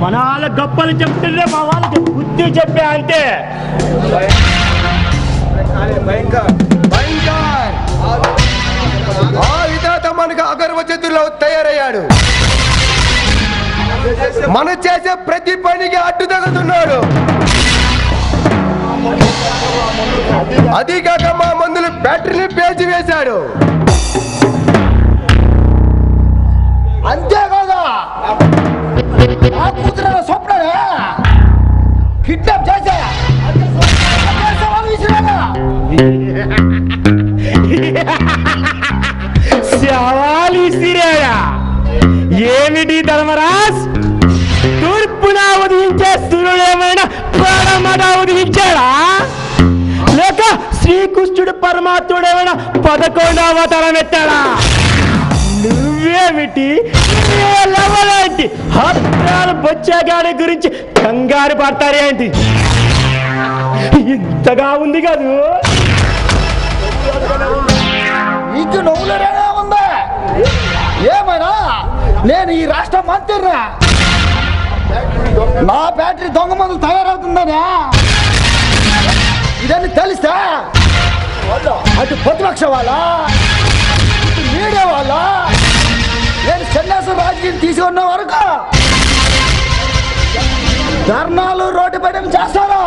మన వాళ్ళ గొప్పలు చెప్తుంటే మా వాళ్ళకి బుద్ధి చెప్పే అంతే. ఆ విధాత మనకు అగర్వ తయారయ్యాడు మనం చేసే ప్రతి పనికి అడ్డు తగులుతున్నాడు. అదీకాక మా మందులు బ్యాటరీని పేల్చి వేశాడు అంతే సవాలు విసిరాడా? ఏమిటి ధర్మరాజ్? తూర్పున ఉదయించే సూర్యుడు ఏమైనా పడమట ఉదయించాడా? లేక శ్రీకృష్ణుడు పరమాత్ముడు ఏమైనా పదకొండవ అవతారం ఎత్తాడా? నువ్వేమిటి? లెవలాంటి హత్యాలు బొచ్చాగాని గురించి కంగారు పడతారేంటి ఇంతగా ఉంది కదూ? నేను ఈ రాష్ట్ర మంత్రిరా నా బ్యాటరీ దొంగ మందులు తయారవుతుందనే. ఇదని తెలుస్తా అటు ప్రతిపక్ష వాళ్ళ మీడియా వాళ్ళ నేను సన్యాసం రాజకీయం తీసుకున్న వరకు ధర్నాలు రోడ్డు పైన చేస్తారా?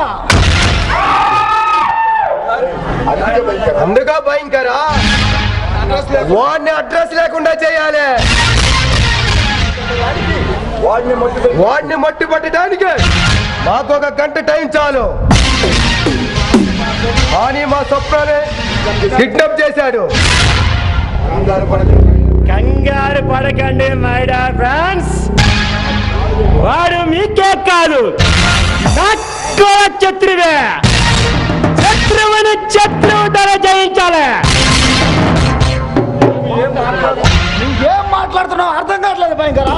అందుగా భయంకరా? వాడిని అడ్రస్ లేకుండా చేయాలి. వాడిని మట్టి పట్టడానికి మాకు ఒక గంట టైం చాలు. కానీ మా స్వప్నాన్ని కిడ్నాప్ చేశాడు. కంగారు పడకండి మైడా ఫ్రెండ్స్ వాడు మీకే కాదు శత్రువే. శత్రువుని శత్రువు ధర జయించాలి. నువ్వేం మాట్లాడుతున్నావు? అర్థం భయంకర.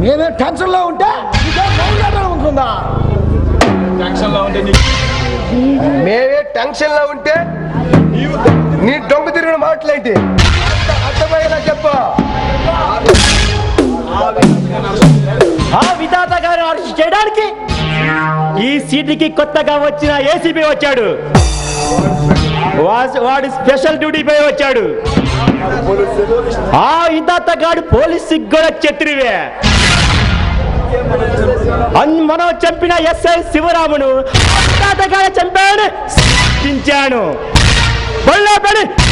మేమే టెన్షన్లో ఉంటే నీకేం భయంకరం ఉంటుందా? మేమే టెన్షన్లో ఉంటే నీ దొంగ తిరిగిన మాటలేంటి? అర్థమయ్యేలా చెప్పు. ఆ విధాత గారు అరెస్ట్ చేయడానికి ఈ సీటుకి కొత్తగా వచ్చిన ఏసీపీ వచ్చాడు. వాడు స్పెషల్ డ్యూటీపై వచ్చాడు. ఆ విధాత గాడు పోలీసు కూడా శత్రువే మనం చంపిన ఎస్ఐ శివరామును విధాతగాడు చంపాను శిక్షించాను బళ్ళో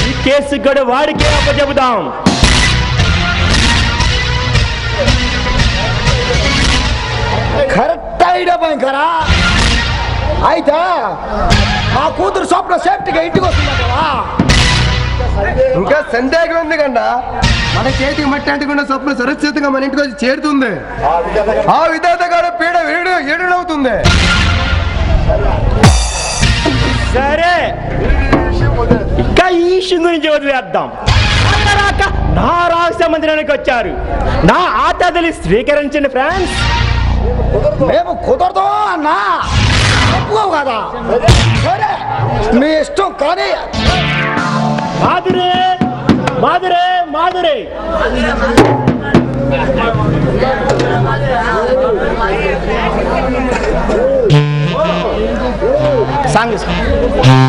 ఈ కేసు కూడా వాడికే అప్పచెబుదాం కరెక్ట్ ఐడియా భయంకర. అయితే మా కూతురు స్వప్న సేఫ్టీగా ఇంటికి వస్తుందా కదా ఇంకా సందేహం ఉంది కన్నా. మన చేతికి మట్టి అంటుకున్న స్వప్న సురక్షితంగా మన ఇంటికి వచ్చి చేరుతుంది. ఆ విధాత గారు పీడ వీడు ఏడునవుతుంది సరే. ఇంకా ఈ విషయం గురించి వదిలేద్దాం నా రహస్య మందిరానికి వచ్చారు. నా ఆతాతలి స్వీకరించండి ఫ్రెండ్స్. మేము కుదరదు అన్నా. కదా. మీ ఇష్టం కానీ மாதுரே மாதுரே மாதுரை. Song song